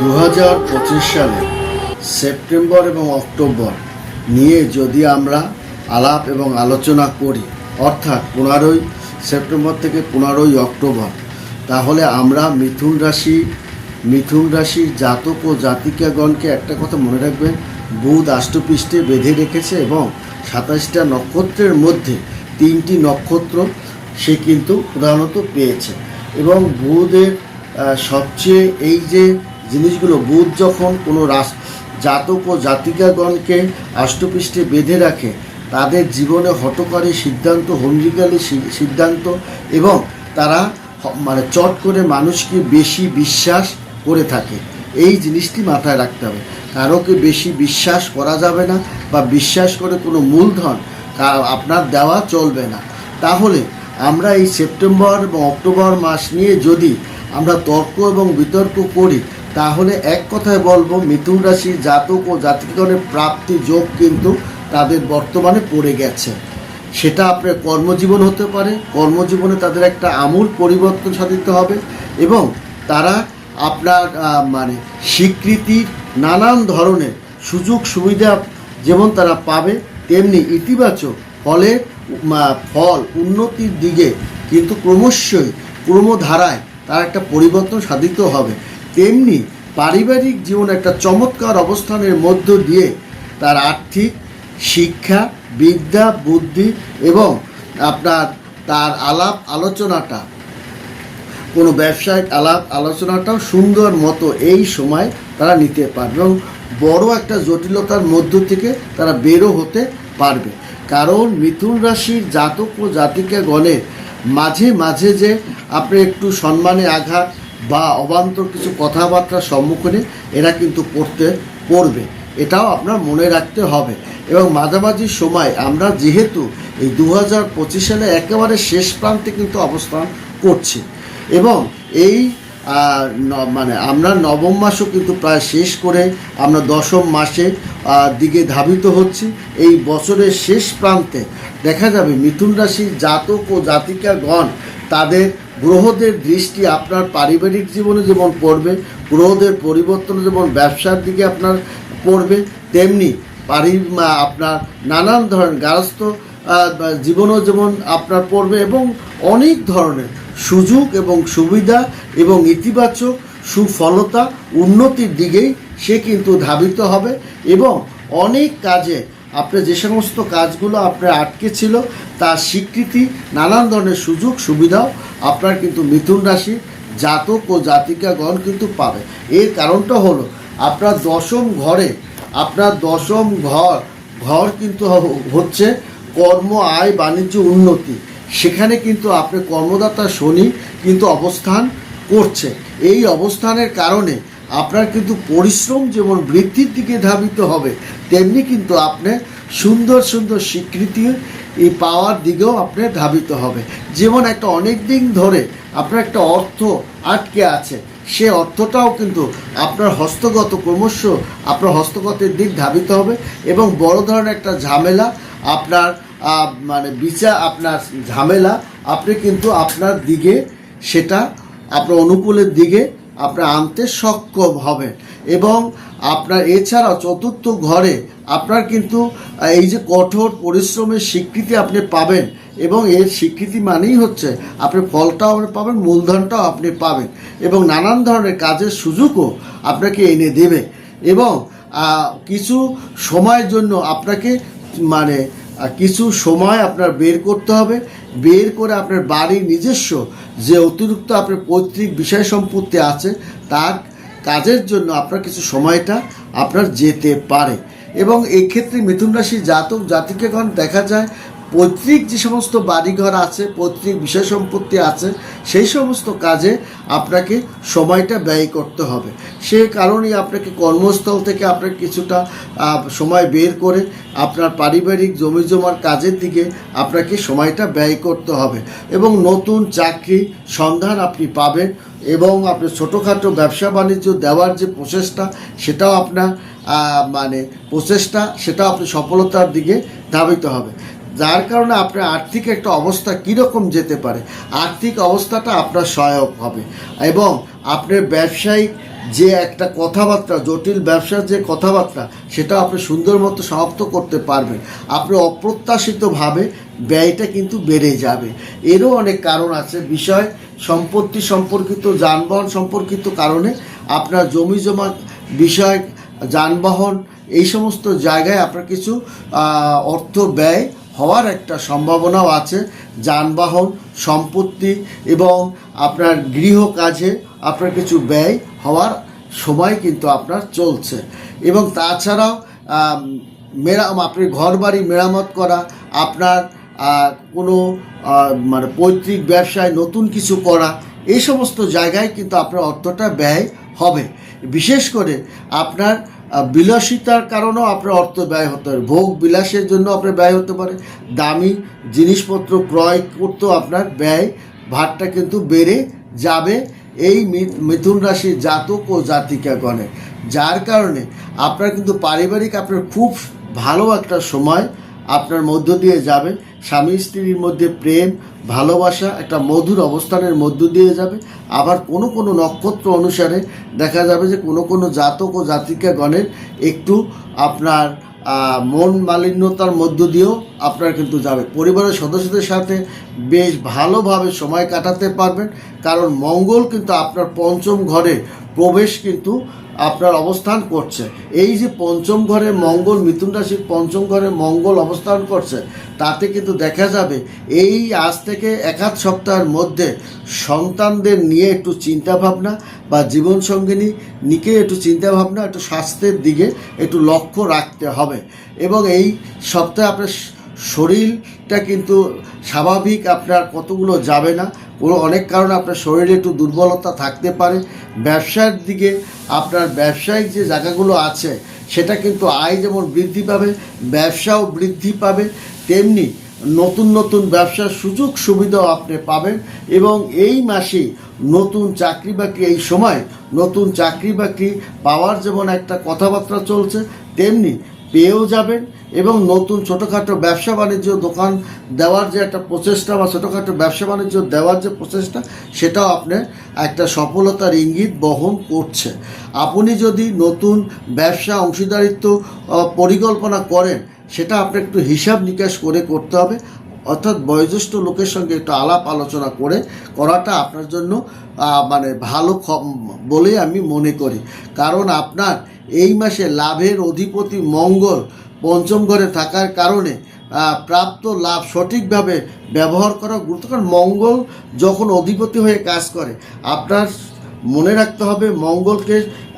দু হাজার পঁচিশ সালে সেপ্টেম্বর এবং অক্টোবর নিয়ে যদি আমরা আলাপ এবং আলোচনা করি, অর্থাৎ পনেরোই সেপ্টেম্বর থেকে পনেরোই অক্টোবর, তাহলে আমরা মিথুন রাশি, মিথুন রাশির জাতক ও জাতিকাগণকে একটা কথা মনে রাখবেন, বুধ আষ্টপৃষ্ঠে বেঁধে রেখেছে এবং সাতাশটা নক্ষত্রের মধ্যে তিনটি নক্ষত্র সে কিন্তু প্রধানত পেয়েছে। এবং বুধের সবচেয়ে এই যে জিনিসগুলো বুধ যখন কোনো রাস, জাতক ও জাতিকাগণকে আষ্টপৃষ্ঠে বেঁধে রাখে, তাদের জীবনে হটকারী সিদ্ধান্ত হন্ডিকালী সিদ্ধান্ত এবং তারা মানে চট করে মানুষকে বেশি বিশ্বাস করে থাকে। এই জিনিসটি মাথায় রাখতে হবে। কারোকে বেশি বিশ্বাস করা যাবে না বা বিশ্বাস করে কোনো মূলধন আপনার দেওয়া চলবে না। তাহলে আমরা এই সেপ্টেম্বর এবং অক্টোবর মাস নিয়ে যদি আমরা তর্ক এবং বিতর্ক করি তাহলে এক কথায় বলব মিথুন রাশি জাতক ও জাতিকগণের প্রাপ্তি যোগ কিন্তু তাদের বর্তমানে পড়ে গেছে। সেটা আপনার কর্মজীবন হতে পারে কর্মজীবনে তাদের একটা আমূল পরিবর্তন সাধিত হবে এবং তারা আপনার মানে স্বীকৃতির নানান ধরনের সুযোগ সুবিধা যেমন তারা পাবে তেমনি ইতিবাচক আহ, ফল উন্নতির দিকে কিন্তু ক্রমশই ক্রমধারায় তার একটা পরিবর্তন সাধিত হবে। তেমনি পারিবারিক জীবন একটা চমৎকার অবস্থানের মধ্য দিয়ে তার আর্থিক, শিক্ষা, বিদ্যা, বুদ্ধি এবং আপনার তার আলাপ আলোচনাটা, কোনো ব্যবসায়িক আলাপ আলোচনাটাও সুন্দর মতো এই সময় তারা নিতে পারবে এবং বড় একটা জটিলতার মধ্য থেকে তারা বেরো হতে পারবে। কারণ মিথুন রাশির জাতক ও জাতিকা গণের মাঝে মাঝে যে আপনি একটু সম্মানে আঘাত বা অবান্তর কিছু কথাবার্তার সম্মুখীনে এরা কিন্তু পড়তে পড়বে। এটাও আপনার মনে রাখতে হবে। এবং মাঝামাঝি সময় আমরা যেহেতু এই দু হাজার পঁচিশ সালে একেবারে শেষ প্রান্তে কিন্তু অবস্থান করছি। এবং এই মানে আমরা নবম মাসও কিন্তু প্রায় শেষ করে আমরা দশম মাসে দিকে ধাবিত হচ্ছি। এই বছরের শেষ প্রান্তে দেখা যাবে মিথুন রাশির জাতক ও জাতিকাগণ তাদের গ্রহদের দৃষ্টি আপনার পারিবারিক জীবনে যেমন পড়বে, গ্রহদের পরিবর্তন যেমন ব্যবসার দিকে আপনার পড়বে, তেমনি পারি আপনার নানান ধরনের গার্হস্থ জীবনও যেমন আপনার পড়বে এবং অনেক ধরনের সুযোগ এবং সুবিধা এবং ইতিবাচক সুফলতা উন্নতির দিকেই সে কিন্তু ধাবিত হবে এবং অনেক কাজে আপনার যে সমস্ত কাজগুলো আপনার আটকে ছিল, তার স্বীকৃতি, নানান ধরনের সুযোগ, সুবিধাও আপনার কিন্তু মিথুন রাশি জাতক ও জাতিকাগণ কিন্তু পাবে। এর কারণটা হলো, আপনার দশম ঘরে, আপনার দশম ঘর ঘর কিন্তু হচ্ছে কর্ম, আয়, বাণিজ্য, উন্নতি। সেখানে কিন্তু আপনার কর্মদাতা শনি কিন্তু অবস্থান করছে। এই অবস্থানের কারণে আপনার কিন্তু পরিশ্রম যেমন বৃদ্ধির দিকে ধাবিত হবে, তেমনি কিন্তু আপনি সুন্দর সুন্দর স্বীকৃতি এই পাওয়ার দিকেও আপনি ধাবিত হবে। যেমন একটা অনেক দিন ধরে আপনার একটা অর্থ আটকে আছে, সে অর্থটাও কিন্তু আপনার হস্তগত ক্রমশ আপনার হস্তগতের দিক ধাবিত হবে এবং বড় ধরনের একটা ঝামেলা আপনার মানে বিচার আপনার ঝামেলা আপনি কিন্তু আপনার দিকে সেটা আপনার অনুকূলের দিকে আপনার আনতে সক্ষম হবেন। এবং আপনার এছাড়া চতুর্থ ঘরে আপনার কিন্তু এই যে কঠোর পরিশ্রমের স্বীকৃতি আপনি পাবেন, এবং এর স্বীকৃতি মানেই হচ্ছে আপনি ফলটাও আপনি পাবেন, মূলধনটাও আপনি পাবেন, এবং নানান ধরনের কাজের সুযোগও আপনাকে এনে দেবে। এবং কিছু সময়ের জন্য আপনাকে মানে কিছু সময় আপনার বের করতে হবে। বের করে আপনার বাড়ির নিজস্ব যে অতিরিক্ত আপনার পৈতৃক বিষয় সম্পত্তি আছে, তার কাজের জন্য আপনার কিছু সময়টা আপনার যেতে পারে। এবং এই ক্ষেত্রে মিথুন রাশি জাতক জাতিকে এখন দেখা যায় পৈতৃক যে সমস্ত বাড়িঘর আছে, পৈতৃক বিষয় সম্পত্তি আছে, সেই সমস্ত কাজে আপনাকে সময়টা ব্যয় করতে হবে। সে কারণেই আপনাকে কর্মস্থল থেকে আপনার কিছুটা সময় বের করে আপনার পারিবারিক জমি জমার কাজের দিকে আপনাকে সময়টা ব্যয় করতে হবে। এবং নতুন চাকরি সন্ধান আপনি পাবেন এবং আপনি ছোটোখাটো ব্যবসা বাণিজ্য দেওয়ার যে প্রচেষ্টা, সেটাও আপনার মানে প্রচেষ্টা, সেটাও আপনি সফলতার দিকে ধাবিত হবে। যার কারণে আপনার আর্থিক একটা অবস্থা কীরকম যেতে পারে? আর্থিক অবস্থাটা আপনার সহায়ক হবে। এবং আপনার ব্যবসায়িক যে একটা কথাবার্তা, জটিল ব্যবসার যে কথাবার্তা, সেটা আপনি সুন্দর মতো সমাপ্ত করতে পারবেন। আপনি অপ্রত্যাশিতভাবে ব্যয়টা কিন্তু বেড়ে যাবে। এরও অনেক কারণ আছে। বিষয় সম্পত্তি সম্পর্কিত, যানবাহন সম্পর্কিত কারণে আপনার জমি জমা বিষয়, যানবাহন, এই সমস্ত জায়গায় আপনার কিছু অর্থ ব্যয় হওয়ার একটা সম্ভাবনাও আছে। যানবাহন, সম্পত্তি এবং আপনার গৃহ কাজে আপনার কিছু ব্যয় হওয়ার সময় কিন্তু আপনার চলছে। এবং তাছাড়াও মেরাম, আপনি ঘর বাড়ি মেরামত করা, আপনার কোনো মানে পৈতৃক ব্যবসায় নতুন কিছু করা, এই সমস্ত জায়গায় কিন্তু আপনার অর্থটা ব্যয় হবে। বিশেষ করে আপনার বিলাসিতার কারণেও আপনার অর্থ ব্যয় হতে পারে। ভোগ বিলাসের জন্য আপনার ব্যয় হতে পারে। দামি জিনিসপত্র ক্রয় করতেও আপনার ব্যয়, ভারটা কিন্তু বেড়ে যাবে এই মিথুন রাশির জাতক ও জাতিকাগণে। যার কারণে আপনার কিন্তু পারিবারিক আপনার খুব ভালো একটা সময় আপনার মধ্য দিয়ে যাবে। স্বামী স্ত্রীর মধ্যে প্রেম, ভালোবাসা একটা মধুর অবস্থানের মধ্য দিয়ে যাবে। আবার কোনো কোনো নক্ষত্র অনুসারে দেখা যাবে যে কোনো কোনো জাতক ও জাতিকাগণের একটু আপনার মন মালিন্যতার মধ্য দিয়েও আপনার কিন্তু যাবে। পরিবারের সদস্যদের সাথে বেশ ভালোভাবে সময় কাটাতে পারবেন। কারণ মঙ্গল কিন্তু আপনার পঞ্চম ঘরে প্রবেশ কিন্তু আপনার অবস্থান করছে। এই যে পঞ্চম ঘরে মঙ্গল, মিথুন রাশির পঞ্চম ঘরে মঙ্গল অবস্থান করছে, তাতে কিন্তু দেখা যাবে এই আজ থেকে এক আধ সপ্তাহের মধ্যে সন্তানদের নিয়ে একটু চিন্তা ভাবনা বা জীবনসঙ্গিনী নিকে একটু চিন্তা ভাবনা একটু স্বাস্থ্যের দিকে একটু লক্ষ্য রাখতে হবে। এবং এই সপ্তাহে আপনার শরীরটা কিন্তু স্বাভাবিক আপনার কতগুলো যাবে না, কোনো অনেক কারণে আপনার শরীরে একটু দুর্বলতা থাকতে পারে। ব্যবসার দিকে আপনার ব্যবসায়িক যে জায়গাগুলো আছে, সেটা কিন্তু আয় যেমন বৃদ্ধি পাবে, ব্যবসাও বৃদ্ধি পাবে, তেমনি নতুন নতুন ব্যবসার সুযোগ সুবিধাও আপনি পাবেন এবং এই মাসে নতুন চাকরি বাকরি, এই সময় নতুন চাকরি বাকরি পাওয়ার যেমন একটা কথাবার্তা চলছে, তেমনি পেয়েও যাবেন এবং নতুন ছোটোখাটো ব্যবসা বাণিজ্য দোকান দেওয়ার যে একটা প্রচেষ্টা বা ছোটোখাটো ব্যবসা বাণিজ্য দেওয়ার যে প্রচেষ্টা, সেটাও আপনার একটা সফলতার ইঙ্গিত বহন করছে। আপনি যদি নতুন ব্যবসা অংশীদারিত্ব পরিকল্পনা করেন, সেটা আপনি একটু হিসাব নিকাশ করে করতে হবে। অর্থাৎ বয়োজ্যেষ্ঠ লোকের সঙ্গে একটু আলাপ আলোচনা করে করাটা আপনার জন্য মানে ভালো বলে আমি মনে করি। কারণ আপনার এই মাসে লাভের অধিপতি মঙ্গল পঞ্চম ঘরে থাকার কারণে প্রাপ্ত লাভ সঠিকভাবে ব্যবহার করা গুরুত্ব কারণ মঙ্গল যখন অধিপতি হয়ে কাজ করে, আপনার মনে রাখতে হবে মঙ্গলকে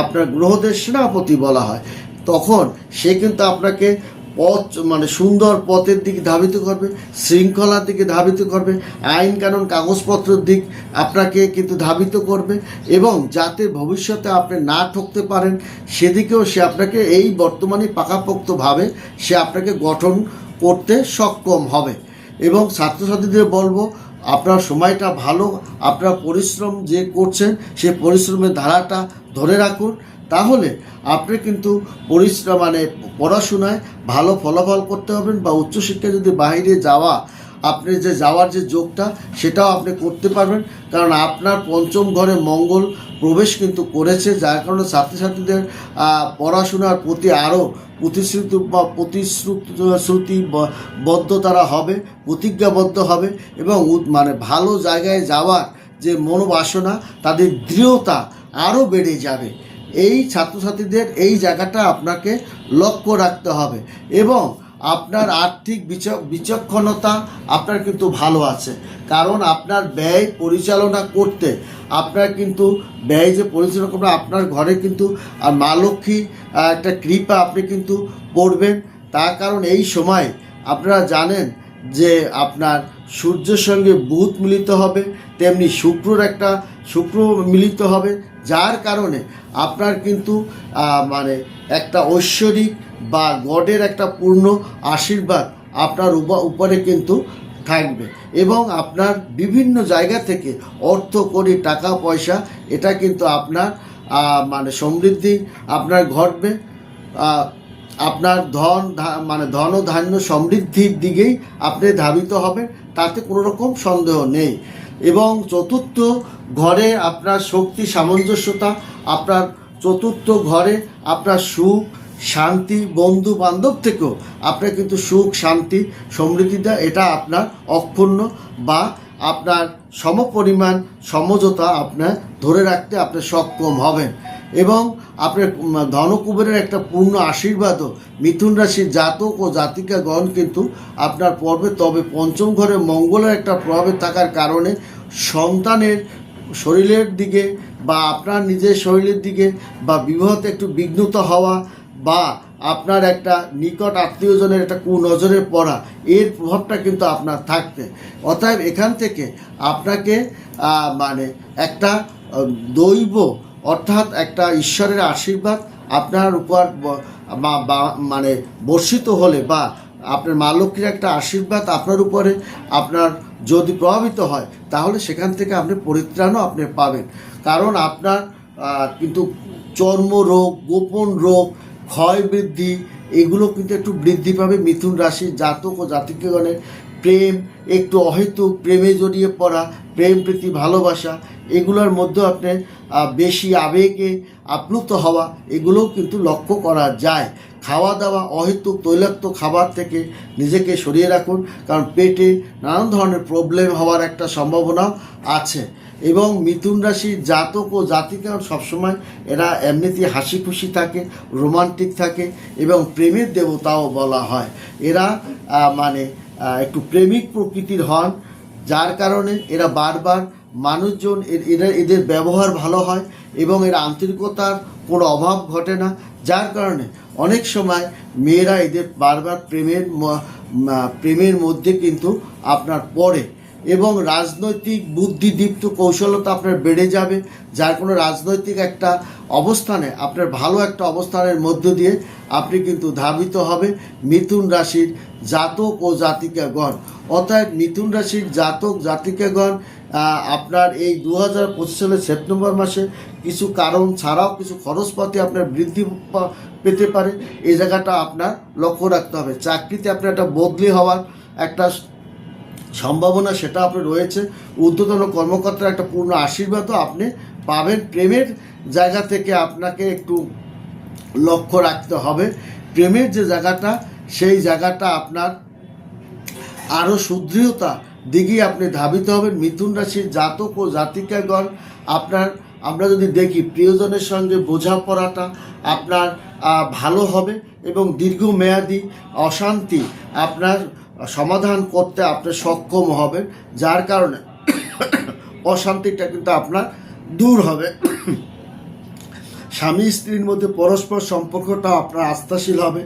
আপনার গ্রহদের সেনাপতি বলা হয়। তখন সে কিন্তু আপনাকে পথ মানে সুন্দর পথের দিকে ধাবিত করবে, শৃঙ্খলার দিকে ধাবিত করবে, আইন কানুন, কাগজপত্রের দিক আপনাকে কিন্তু ধাবিত করবে এবং যাতে ভবিষ্যতে আপনি না ঠকতে পারেন, সেদিকেও সে আপনাকে এই বর্তমানে পাকাপোক্তভাবে সে আপনাকে গঠন করতে সক্ষম হবে। এবং ছাত্রছাত্রীদের বলব, আপনার সময়টা ভালো, আপনার পরিশ্রম যে করছেন, সে পরিশ্রমের ধারাটা ধরে রাখুন। তাহলে আপনি কিন্তু পরিশ্রম মানে পড়াশোনায় ভালো ফলাফল করতে হবেন বা উচ্চশিক্ষা যদি বাইরে যাওয়া, আপনি যে যাওয়ার যে যোগটা, সেটাও আপনি করতে পারবেন। কারণ আপনার পঞ্চম ঘরে মঙ্গল প্রবেশ কিন্তু করেছে, যার কারণে ছাত্রছাত্রীদের পড়াশোনার প্রতি আরও প্রতিশ্রুতি বা প্রতিশ্রুতি, বদ্ধ তারা হবে, প্রতিজ্ঞাবদ্ধ হবে এবং মানে ভালো জায়গায় যাওয়ার যে মনোবাসনা, তাদের দৃঢ়তা আরও বেড়ে যাবে। এই ছাত্রছাত্রীদের এই জায়গাটা আপনাকে লক্ষ্য রাখতে হবে এবং আপনার আর্থিক বিচ- বিচক্ষণতা আপনার কিন্তু ভালো আছে। কারণ আপনার ব্যয় পরিচালনা করতে, আপনার কিন্তু ব্যয় যে পরিচালনা করবে আপনার ঘরে কিন্তু মা লক্ষ্মী একটা কৃপা আপনি কিন্তু পড়বেন। তার কারণ এই সময় আপনারা জানেন যে আপনার সূর্যের সঙ্গে বুধ মিলিত হবে, তেমনি শুক্রর একটা, শুক্র মিলিত হবে। যার কারণে আপনার কিন্তু মানে একটা ঐশ্বরিক বা গডের একটা পূর্ণ আশীর্বাদ আপনার উপ- উপরে কিন্তু থাকবে। এবং আপনার বিভিন্ন জায়গা থেকে অর্থ করি টাকা, পয়সা, এটা কিন্তু আপনার মানে সমৃদ্ধি আপনার ঘটবে। আপনার ধন মানে ধন ধান্য সমৃদ্ধির দিকেই আপনি ধাবিত হবেন, তাতে কোনো রকম সন্দেহ নেই। এবং চতুর্থ ঘরে আপনার শক্তি, সামঞ্জস্যতা, আপনার চতুর্থ ঘরে আপনার সুখ, শান্তি, বন্ধু বান্ধব থেকেও আপনার কিন্তু সুখ, শান্তি, সমৃদ্ধিটা, এটা আপনার অক্ষুণ্ণ বা আপনার সমপরিমাণ সমঝোতা আপনার ধরে রাখতে আপনি সক্ষম হবেন। এবং আপনার ধনকুবেরের একটা পূর্ণ আশীর্বাদও মিথুন রাশির জাতক ও জাতিকাগণ কিন্তু আপনার পর্বে, তবে পঞ্চম ঘরে মঙ্গলের একটা প্রভাবে থাকার কারণে সন্তানের শরীরের দিকে বা আপনার নিজের শরীরের দিকে বা বিবাহতে একটু বিঘ্নত হওয়া বা আপনার একটা নিকট আত্মীয়জনের একটা কুনজরে পড়া, এর প্রভাবটা কিন্তু আপনার থাকতে অতএব এখান থেকে আপনাকে মানে একটা দৈব অর্থাৎ একটা ঈশ্বরের আশীর্বাদ আপনার উপর মানে বর্ষিত হলে বা আপনার মা লক্ষ্মীর একটা আশীর্বাদ আপনার উপরে আপনার যদি প্রভাবিত হয়, তাহলে সেখান থেকে আপনি পরিত্রাণও আপনি পাবেন। কারণ আপনার কিন্তু চর্মরোগ গোপন রোগ, ক্ষয় বৃদ্ধি, এগুলো কিন্তু একটু বৃদ্ধি পাবে মিথুন রাশির জাতক ও জাতিকগণের। প্রেম একটু অহেতুক প্রেমে জড়িয়ে পড়া প্রেম প্রীতি ভালোবাসা এগুলোর মধ্যে আপনি আহ, বেশি আবেগে আপ্লুত হওয়া এগুলোও কিন্তু লক্ষ্য করা যায়। খাওয়া দাওয়া অহেতুক তৈলাক্ত খাবার থেকে নিজেকে সরিয়ে রাখুন কারণ পেটে নানান ধরনের প্রবলেম হওয়ার একটা সম্ভাবনাও আছে। এবং মিথুন রাশির জাতক ও জাতিকা সবসময় এরা এমনিতেই হাসি খুশি থাকে রোমান্টিক থাকে এবং প্রেমের দেবতাও বলা হয়। এরা মানে একটু প্রেমিক প্রকৃতির হন, যার কারণে এরা বারবার মানুষজন, এরা এদের ব্যবহার ভালো হয় এবং এর আন্তরিকতার কোনো অভাব ঘটে না, যার কারণে অনেক সময় মেয়েরা এদের বারবার প্রেমের প্রেমের মধ্যে কিন্তু আপনার পড়ে। এবং রাজনৈতিক বুদ্ধিদীপ্ত কৌশলতা আপনার বেড়ে যাবে, যার কোনো রাজনৈতিক একটা অবস্থানে, আপনার ভালো একটা অবস্থানের মধ্য দিয়ে আপনি কিন্তু ধাবিত হবে মিথুন রাশির জাতক ও জাতিকাগণ। অতএব মিথুন রাশির জাতক জাতিকাগণ আপনার এই দু হাজার পঁচিশ সালের সেপ্টেম্বর মাসে কিছু কারণ ছাড়াও কিছু খরচপাতি আপনার বৃদ্ধি পেতে পারে। এই জায়গাটা আপনার লক্ষ্য রাখতে হবে। চাকরিতে আপনার একটা বদলি হওয়ার একটা সম্ভাবনা সেটা আপনার রয়েছে। ঊর্ধ্বতন কর্মকর্তার একটা পূর্ণ আশীর্বাদও আপনি পাবেন। প্রেমের জায়গা থেকে আপনাকে একটু লক্ষ্য রাখতে হবে। প্রেমের যে জায়গাটা, সেই জায়গাটা আপনার আরও সুদৃঢ়তা দিকে আপনি ধাবিত হবেন। মিথুন রাশির জাতক ও জাতিকাগণ, আপনার, আমরা যদি দেখি প্রিয়জনের সঙ্গে বোঝাপড়াটা আপনার ভালো হবে এবং দীর্ঘমেয়াদী অশান্তি আপনার সমাধান করতে আপনি সক্ষম হবেন, যার কারণে অশান্তিটা কিন্তু আপনার দূর হবে। স্বামী স্ত্রীর মধ্যে পরস্পর সম্পর্কটা আপনার আস্থাশীল হবে।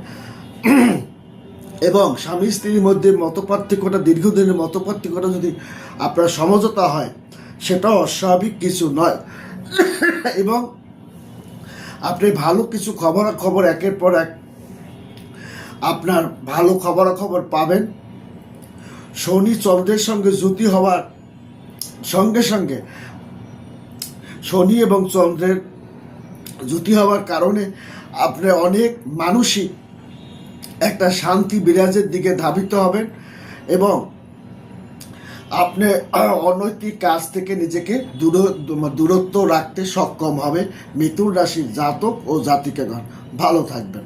এবং স্বামী স্ত্রীর মধ্যে মতপার্থক্যটা, দীর্ঘদিনের মতপার্থক্যটা যদি আপনার সমঝোতা হয় সেটা অস্বাভাবিক কিছু নয়। এবং আপনি ভালো কিছু খবরাখবর, একের পর এক আপনার ভালো খবরাখবর পাবেন। শনি চন্দ্রের সঙ্গে জুতি হওয়ার সঙ্গে সঙ্গে শনি এবং চন্দ্রের জুতি হওয়ার কারণে আপনি অনেক মানসিক একটা শান্তি বিরাজের দিকে ধাবিত হবেন এবং আপনি অনৈতিক কাজ থেকে নিজেকে দূর দূরত্ব রাখতে সক্ষম হবে মিথুন রাশির জাতক ও জাতিকাগণ ভালো থাকবেন।